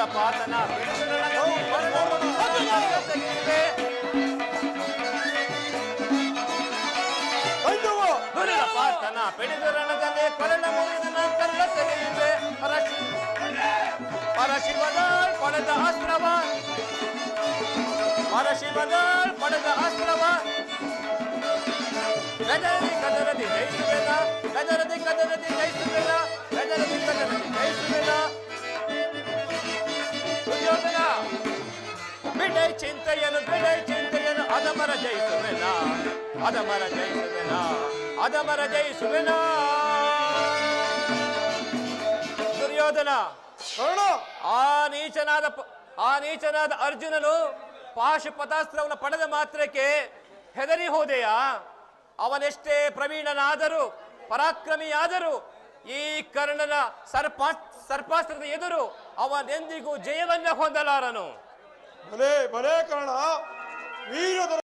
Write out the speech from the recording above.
அதை பார்த்தனா பார்த்தனா பெடுகிறனதே கொலன முழுதன கல்ல தெரியுமே பரசி பரசிவதால் பலத அஸ்திரவான் பரசிவதால் பலத அஸ்திரவான் ಬಿಡೈ ಚಿಂತೆಯನು ಬಿಡೈ ಚಿಂತೆಯನು ಅದಮರ ಜಯಿಸುವೆನ? ಅದಮರ ಜಯಿಸುವೆನ? ಅದಮರ ಜಯಿಸುವೆನ? ದುರ್ಯೋಧನ ಆ ನೀಚನಾದ ಆ ನೀಚನಾದ ಅರ್ಜುನನು ಪಾಶುಪತಾಸ್ತ್ರವನ್ನು ಪಡೆದ ಮಾತ್ರಕ್ಕೆ ಹೆದರಿ ಹೋದೆಯ. ಅವನೆಷ್ಟೇ ಪ್ರವೀಣನಾದರೂ ಪರಾಕ್ರಮಿಯಾದರೂ ಈ ಕರ್ಣನ ಸರ್ಪ ಸರ್ಪಾಸ್ತ್ರದ ಎದುರು ಅವನೆಂದಿಗೂ ಜಯವನ್ನ ಹೊಂದಲಾರನು. भले भले करना।